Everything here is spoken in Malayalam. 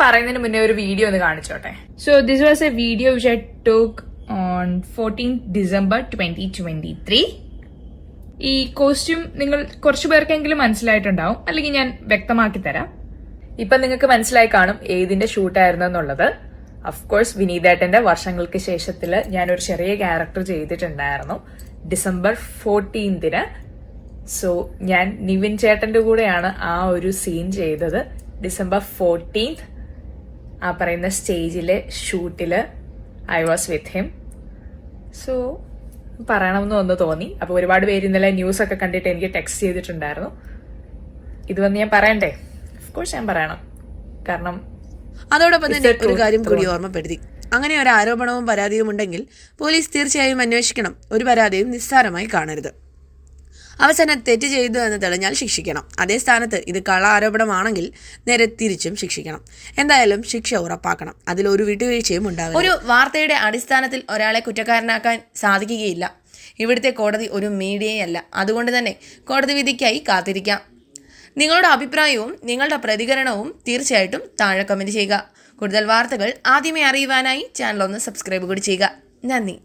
പറയുന്നതിന് മുന്നേ ഒരു വീഡിയോ ഒന്ന് കാണിച്ചോട്ടെ. So this was a video which I talk on fourteen December twenty twenty three ഈ കോസ്റ്റ്യൂം നിങ്ങൾ കുറച്ചു പേർക്കെങ്കിലും മനസ്സിലായിട്ടുണ്ടാവും. അല്ലെങ്കിൽ ഞാൻ വ്യക്തമാക്കി തരാം. ഇപ്പൊ നിങ്ങൾക്ക് മനസ്സിലായി കാണും ഏതിന്റെ ഷൂട്ടായിരുന്നു എന്നുള്ളത്. അഫ്കോഴ്സ് വിനീതേട്ടന്റെ വർഷങ്ങൾക്ക് ശേഷത്തിൽ ഞാൻ ഒരു ചെറിയ ക്യാരക്ടർ ചെയ്തിട്ടുണ്ടായിരുന്നു. ഡിസംബർ ഫോർട്ടീൻതിന് സോ ഞാൻ നിവിൻ ചേട്ടന്റെ കൂടെയാണ് ആ ഒരു സീൻ ചെയ്തത്. ഡിസംബർ ഫോർട്ടീൻത് ആ പറയുന്ന സ്റ്റേജിലെ ഷൂട്ടിൽ I was with him so പറയണമെന്ന് ഒന്ന് തോന്നി. അപ്പൊ ഒരുപാട് പേര് ഇന്നലെ ന്യൂസ് ഒക്കെ കണ്ടിട്ട് എനിക്ക് ടെക്സ്റ്റ് ചെയ്തിട്ടുണ്ടായിരുന്നു. ഇത് വന്ന് ഞാൻ പറയണ്ടേ? കോഴ്സ് ഞാൻ പറയണം. കാരണം അതോടൊപ്പം തന്നെ ഒരു. കാര്യം കൂടി ഓർമ്മപ്പെടുത്തി. അങ്ങനെ ഒരു ആരോപണവും പരാതിയും ഉണ്ടെങ്കിൽ പോലീസ് തീർച്ചയായും അന്വേഷിക്കണം. ഒരു പരാതിയും നിസ്സാരമായി കാണരുത്. അവസാനം തെറ്റ് ചെയ്തു എന്ന് തെളിഞ്ഞാൽ ശിക്ഷിക്കണം. അതേ സ്ഥാനത്ത് ഇത് കള ആരോപണമാണെങ്കിൽ നേരെ തിരിച്ചും ശിക്ഷിക്കണം. എന്തായാലും ശിക്ഷ ഉറപ്പാക്കണം. അതിലൊരു വിട്ടുവീഴ്ചയും ഉണ്ടാകും ഒരു വാർത്തയുടെ അടിസ്ഥാനത്തിൽ ഒരാളെ കുറ്റക്കാരനാക്കാൻ സാധിക്കുകയില്ല. ഇവിടുത്തെ കോടതി ഒരു മീഡിയയല്ല. അതുകൊണ്ട് തന്നെ കോടതി വിധിക്കായി കാത്തിരിക്കാം. നിങ്ങളുടെ അഭിപ്രായവും നിങ്ങളുടെ പ്രതികരണവും തീർച്ചയായിട്ടും താഴെ കമന്റ് ചെയ്യുക. കൂടുതൽ വാർത്തകൾ ആദ്യമേ അറിയുവാനായി ചാനൽ ഒന്ന് സബ്സ്ക്രൈബ് കൂടി ചെയ്യുക. നന്ദി.